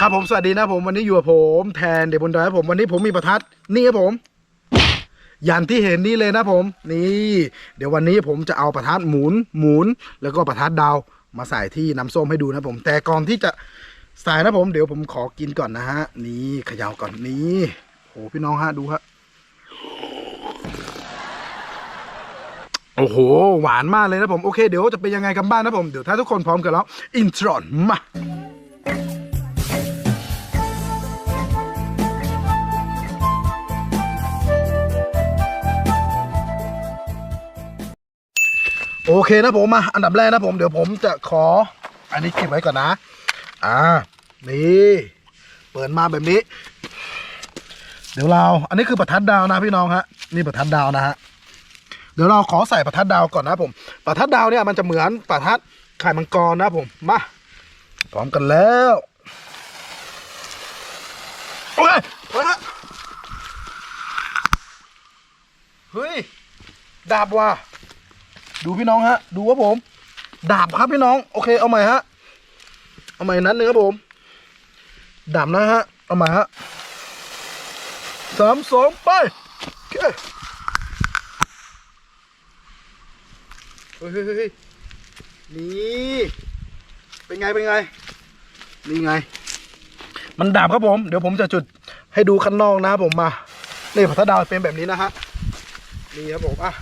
ครับผมสวัสดีนะผมวันนี้อยู่กับผมแทนเด็กบนดอยครับผมวันนี้ผมมีประทัดนี่ครับผม อย่างที่เห็นนี่เลยนะผม นี่ เดี๋ยววันนี้ผมจะเอาประทัดหมุนหมุน แล้วก็ประทัดดาวมาใส่ที่น้ำส้มให้ดูนะผม แต่ก่อนที่จะใส่นะผม เดี๋ยวผมขอกินก่อนนะฮะ นี่เขย่าก่อนนี่โหพี่น้องฮะดูฮะโอ้โห หวานมากเลยนะผม โอเค เดี๋ยวจะเป็นยังไงกันบ้างนะผม เดี๋ยวถ้าทุกคนพร้อมกันแล้ว อินทรอนมา โอเคนะผมมาอันดับแรกนะผมเดี๋ยวผมจะขอ อันนี้เก็บไว้ก่อนนะ อ่า นี่เปิดมาแบบนี้ เดี๋ยวเรา อันนี้คือประทัดดาวนะพี่น้องฮะ นี่ประทัดดาวนะฮะ เดี๋ยวเราขอใส่ประทัดดาวก่อนนะผม ประทัดดาวเนี่ยมันจะเหมือนประทัดไข่มังกรนะผม มา พร้อมกันแล้ว โอเคไปฮะเฮ้ย ดาบว่ะ ดูพี่น้องฮะ ดูว่าผม ดาบครับพี่น้อง โอเค เอาใหม่ฮะ เอาใหม่นั้นหนึ่งครับผม ดาบนะฮะ เอาใหม่ฮะสามสองไปโอเคเฮ้ยเฮ้ยเฮ้นี่เป็นไงเป็นไง นี่ไง มันดาบครับผม เดี๋ยวผมจะจุดให้ดูข้างนอกนะครับผมมา นี่พัทดาวเป็นแบบนี้นะฮะ นี่ครับผมอะ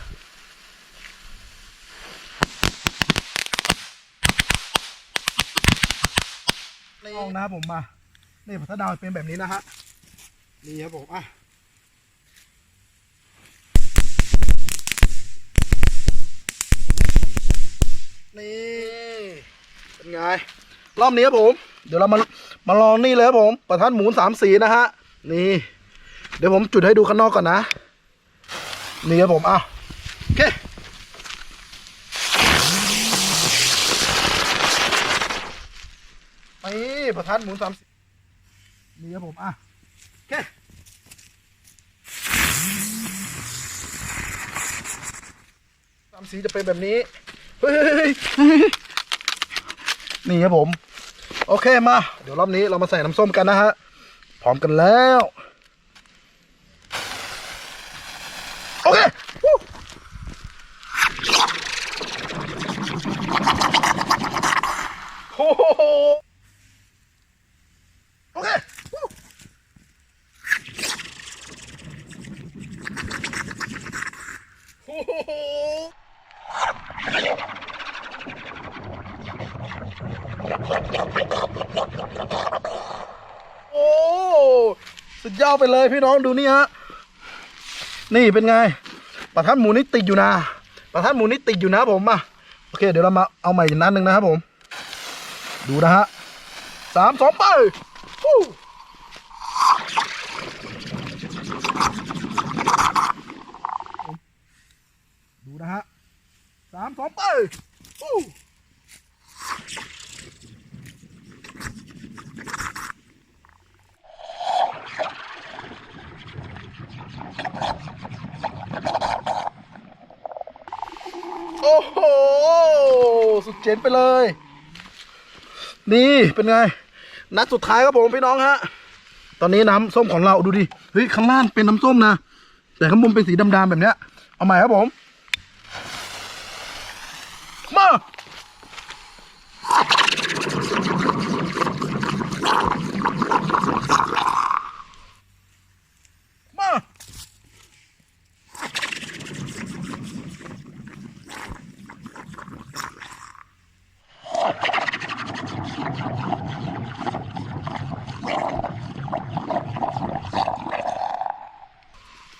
นี่นะครับผมมา นี่พัทดาวเป็นแบบนี้นะฮะ นี่ครับผมอะนี่ เป็นไง รอบนี้ครับผม เดี๋ยวเรามา มาลองนี่เลยครับผม ประทัดหมุนสามสีนะฮะ นี่ เดี๋ยวผมจุดให้ดูข้างนอกก่อนนะ นี่ครับผมอะโอเค นี่ ประทัดหมุนสามสิบนี่ครับผมอะโอเคสามสีจะเป็นแบบนี้เฮ้ยนี่ครับผม โอเคมา เดี๋ยวรอบนี้เรามาใส่น้ำส้มกันนะฮะพร้อมกันแล้ว โอเคโอ้โหโอเควู้ โอ้ สุดยอดไปเลยพี่น้องดูนี่ฮะ นี่เป็นไง ประทัดหมูนี่ติดอยู่นะ ประทัดหมูนี่ติดอยู่นะผมมาโอเค เดี๋ยวเรามาเอาใหม่อีกนัดหนึ่งนะครับผม ดูนะฮะสามสองไป นะฮะสามสองไปฟู้โอ้โห สุดเจ๋งไปเลย นี่เป็นไง นัดสุดท้ายครับผมพี่น้องฮะ ตอนนี้น้ำส้มของเราดูดิ เฮ้ย ข้างล่างเป็นน้ำส้มนะ แต่ข้างบนเป็นสีดำๆแบบเนี้ย เอาใหม่ครับผม มามา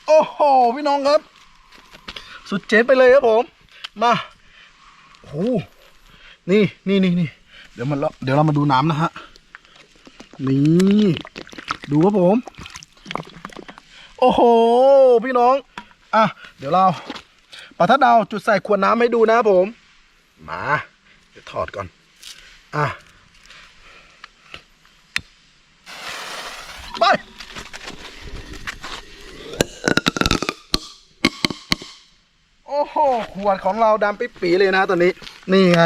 โอ้โห พี่น้องครับ สุดเจ๋งไปเลยครับผม มา หนี่นี่นี่นี่เดี๋ยวมันเดี๋ยวเรามาดูน้ำนะฮะ นี่ ดูครับผม โอ้โห พี่น้อง อะ เดี๋ยวเราปะทัดดาวจุดใส่ขวดน้ำให้ดูนะผม มา เดี๋ยวถอดก่อน อะ ไป โอ้โห ขวดของเราดำปิ๊บปีเลยนะตอนนี้นี่ไง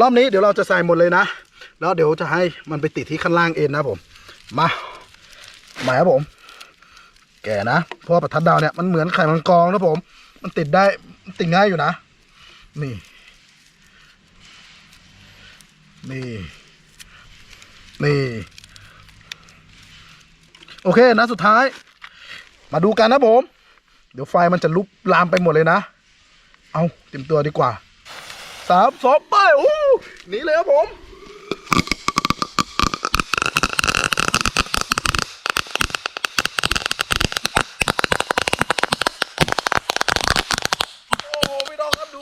รอบนี้เดี๋ยวเราจะใส่หมดเลยนะ แล้วเดี๋ยวจะให้มันไปติดที่ข้างล่างเอ็นะผม มาหมายครับผม แก่นะเพราะว่าประทัดดาวเนี่ยมันเหมือนไข่มังกรนะผม มันติดได้ติดง่ายอยู่นะ นี่ นี่ นี่ โอเคนะสุดท้าย มาดูกันนะผม เดี๋ยวไฟมันจะลุกลามไปหมดเลยนะ เอาเตรียมตัวดีกว่าสามสองไปอู้หนีเลยครับผม โอ้ไม่ต้องครับดู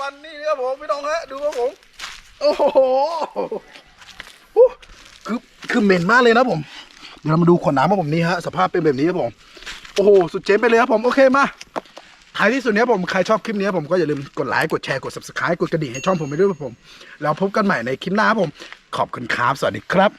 วันนี้ครับ ผมพี่น้องฮะดูครับผม โอ้โหคือคือเหม็นมากเลยนะผม เดี๋ยวเรามาดูขวดน้ำของผมนี่ฮะสภาพเป็นแบบนี้ครับผม โอ้โห สุดเจ๋งไปเลยครับผมโอเคมาท้ายที่สุดเนี้ยผมใครชอบคลิปนี้ผมก็อย่าลืมกดไลค์กดแชร์กด subscribe กดกระดิ่งให้ช่องผมไปด้วยครับผม แล้วพบกันใหม่ในคลิปหน้าครับผม ขอบคุณครับ สวัสดีครับ